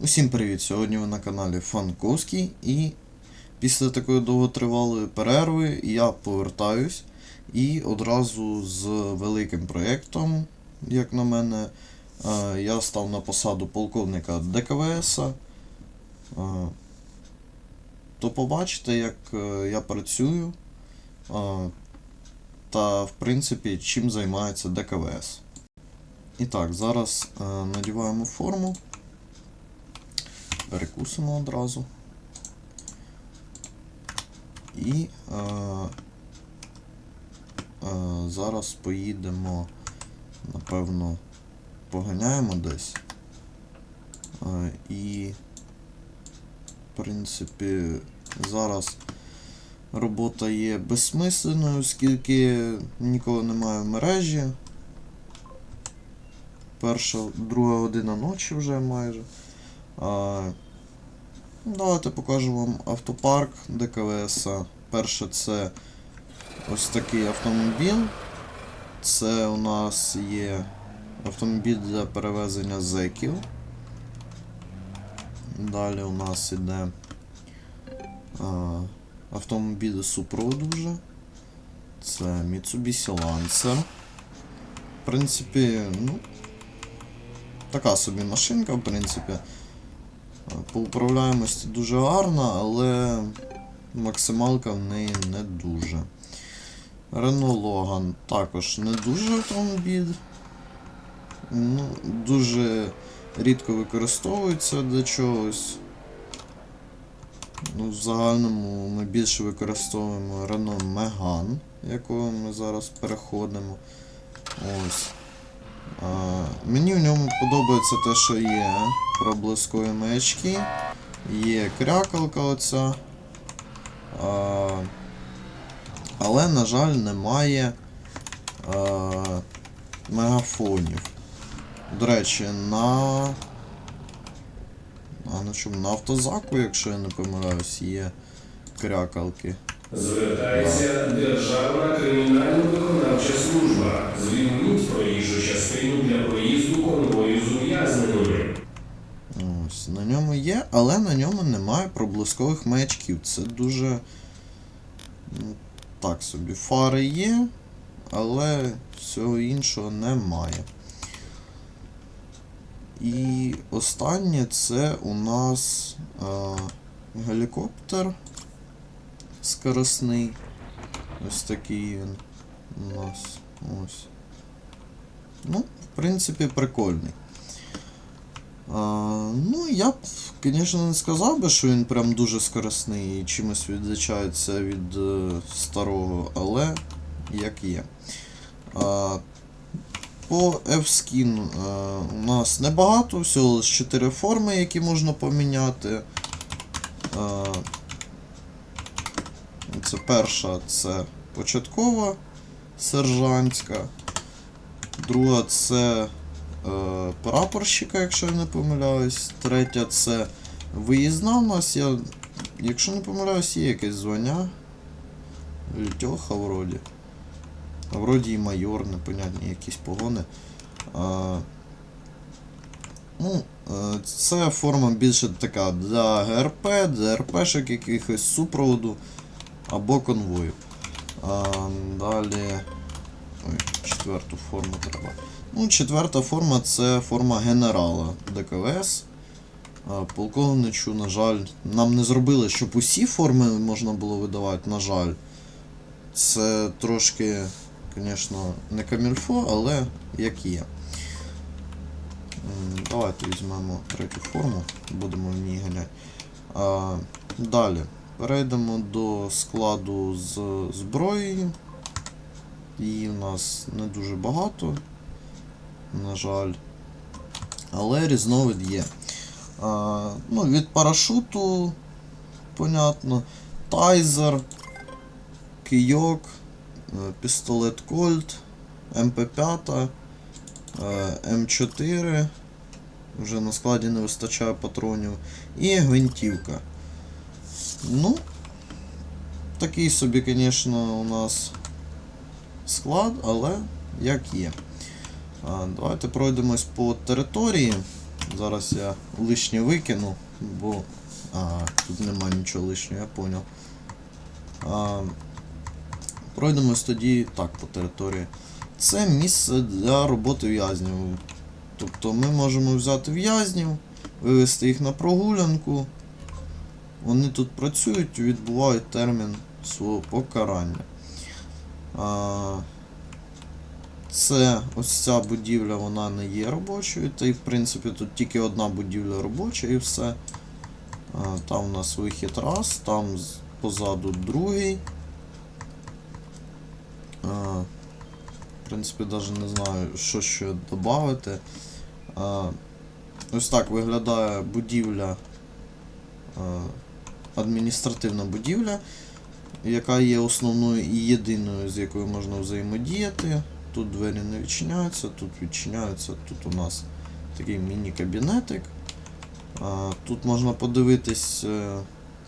Усім привіт! Сьогодні ви на каналі Фанковський і після такої довготривалої перерви я повертаюсь і одразу з великим проєктом, як на мене, е, я став на посаду полковника ДКВС. Е, То побачите, як е, я працюю та, в принципі, чим займається ДКВС. І так, зараз надіваємо форму. Перекусимо одразу. І е, е, зараз поїдемо, напевно, поганяємо десь. Е, і, в принципі, зараз робота є безсмисленою, оскільки ніколи немає в мережі. Перша, друга година ночі вже майже. Ну, Давайте покажу вам автопарк ДКВС. Перше це ось такий автомобіль. Це у нас є автомобіль для перевезення зеків. Далі у нас іде а, автомобіль супроводу вже. Це Mitsubishi Lancer. В принципі, ну, така собі машинка, в принципі. По управляємості дуже гарна, але максималка в неї не дуже. Renault Logan також не дуже автомобіль. Ну, дуже рідко використовується для чогось. Ну, в загальному ми більше використовуємо Renault Megane, якого ми зараз переходимо. Ось. Мені в ньому подобається те, що є проблискові маячки, є крякалка оця. Але, на жаль, немає мегафонів. До речі, на. А на чому? На автозаку, якщо я не помиляюсь, є крякалки. Звертається Державна кримінально-виконавча служба. Звільніть проїжджу частину для проїзду конвою з ув'язненими. Ось, на ньому є, але на ньому немає проблискових маячків. Це дуже. ну, Так собі. Фари є, але всього іншого немає. І останнє це у нас а, гелікоптер скоросний. Ось такий він у нас. Ось. Ну, в принципі, прикольний. А, ну, я б, звісно, не сказав би, що він прям дуже скоросний і чимось відрізняється від е, старого, але як є. А, по F-Skin е, у нас небагато, всього лише 4 форми, які можна поміняти. А, це перша це початкова сержантська. Друга це е, прапорщика, якщо я не помиляюсь. Третя це виїзна у нас. Я, якщо не помиляюсь, є якесь звання. Льотьоха вроді. А вроді і майор, непонятні якісь погони. А, ну, е, це форма більше така для ГРП, для РПшок якихось супроводу або конвою. А, далі. Ой, четверту форму треба. Ну, четверта форма це форма генерала ДКВС. Полковничу, на жаль, нам не зробили, щоб усі форми можна було видавати, на жаль. Це трошки, звісно, не камільфо, але як є. Давайте візьмемо третю форму, будемо в ній ганяти. Далі. Перейдемо до складу з зброєю. Її в нас не дуже багато, на жаль. Але різновид є. А, ну, від парашуту, понятно, тайзер, кийок, е, пістолет Кольт, МП5, е, М4. Вже на складі не вистачає патронів. І гвинтівка. Ну, такий собі, звісно, у нас склад, але як є. Давайте пройдемось по території. Зараз я лишнє викину, бо. А, тут нема нічого лишнього, я поняв. А, пройдемось тоді так по території. Це місце для роботи в'язнів. Тобто ми можемо взяти в'язнів, вивести їх на прогулянку. Вони тут працюють, відбувають термін свого покарання. Це ось ця будівля, вона не є робочою, та й в принципі тут тільки одна будівля робоча і все. Там у нас вихід раз, там позаду другий. В принципі, навіть не знаю, що ще додати. Ось так виглядає будівля. Адміністративна будівля, яка є основною і єдиною, з якою можна взаємодіяти. Тут двері не відчиняються, тут відчиняються. Тут у нас такий міні-кабінетик. Тут можна подивитись, е,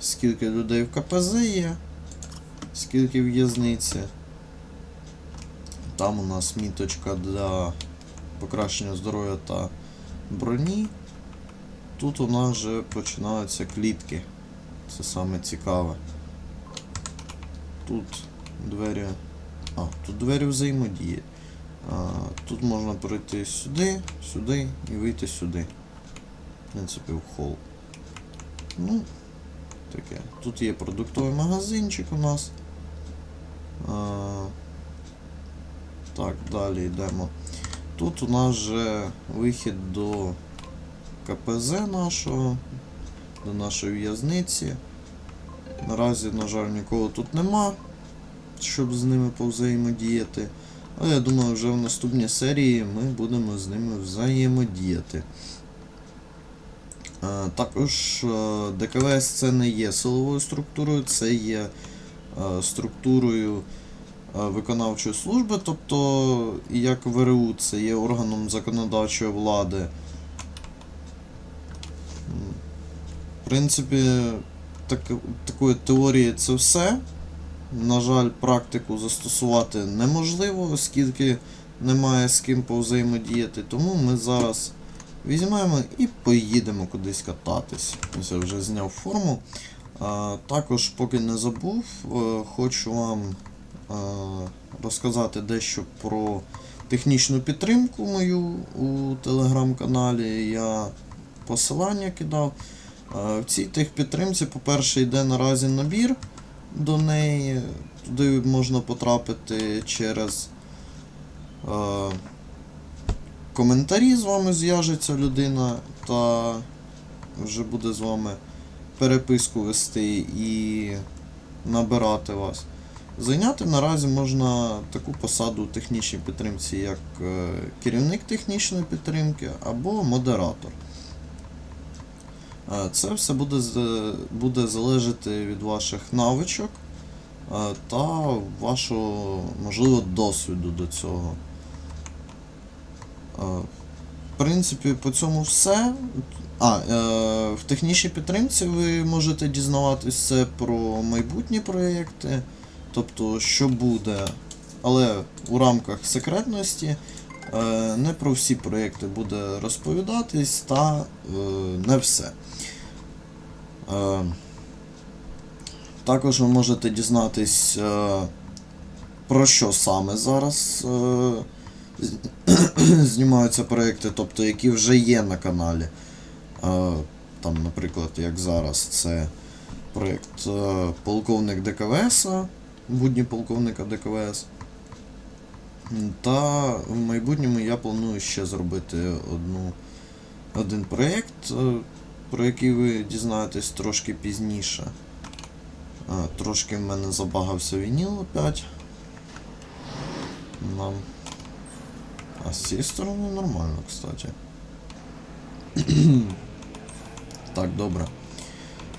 скільки людей в КПЗ є, скільки в'язниці. Там у нас міточка для покращення здоров'я та броні. Тут у нас вже починаються клітки. Це саме цікаве. Тут двері. А, тут двері взаємодії. А, тут можна перейти сюди, сюди і вийти сюди. В принципі, в хол. Ну, таке. Тут є продуктовий магазинчик у нас. А, так, далі йдемо. Тут у нас вже вихід до КПЗ нашого, до нашої в'язниці. Наразі, на жаль, нікого тут нема, щоб з ними повзаємодіяти. Але я думаю, вже в наступній серії ми будемо з ними взаємодіяти. Е, Також е, ДКВС це не є силовою структурою, це є е, структурою виконавчої служби, тобто як ВРУ це є органом законодавчої влади. В принципі, так, такої теорії це все. На жаль, практику застосувати неможливо, оскільки немає з ким повзаємодіяти. Тому ми зараз візьмемо і поїдемо кудись кататись. Ось я вже зняв форму. А, також, поки не забув, е, хочу вам е, розказати дещо про технічну підтримку мою у телеграм-каналі. Я посилання кидав. В цій техпідтримці, по-перше, йде наразі набір до неї. Туди можна потрапити через е, коментарі з вами зв'яжеться людина та вже буде з вами переписку вести і набирати вас. Зайняти наразі можна таку посаду у технічній підтримці, як е, керівник технічної підтримки або модератор. Е, Це все буде, буде залежати від ваших навичок е, та вашого, можливо, досвіду до цього. Е, В принципі, по цьому все. А, в технічній підтримці ви можете дізнаватись все про майбутні проєкти, тобто, що буде, але у рамках секретності. Е, Не про всі проєкти буде розповідатись та е, не все. Е, Також ви можете дізнатись, про що саме зараз знімаються проекти, тобто які вже є на каналі. Там, наприклад, як зараз, це проєкт полковник ДКВС, будні полковника ДКВС. Та в майбутньому я планую ще зробити одну, один проєкт, е, про який ви дізнаєтесь трошки пізніше. А, трошки в мене забагався вініл опять. Нам. А з цієї сторони нормально, кстати. так, добре.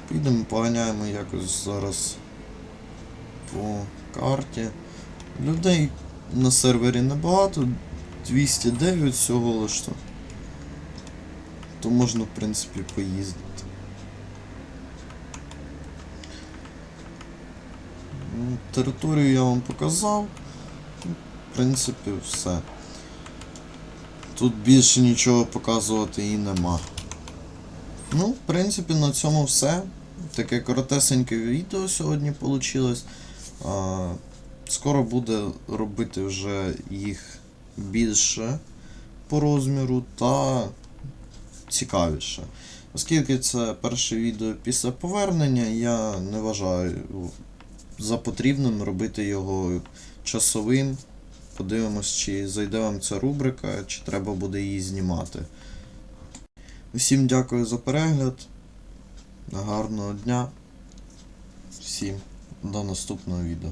Підемо, поганяємо якось зараз по карті. Людей на сервері небагато, 209 всього лиш то. Можна, в принципі, поїздити. Ну, Територію я вам показав. В принципі, все. Тут більше нічого показувати і нема. Ну, в принципі, на цьому все. Таке коротесеньке відео сьогодні вийшло. Скоро буде робити вже їх більше по розміру та цікавіше. Оскільки це перше відео після повернення, я не вважаю за потрібним робити його часовим. Подивимось, чи зайде вам ця рубрика, чи треба буде її знімати. Усім дякую за перегляд. Гарного дня. Всім до наступного відео.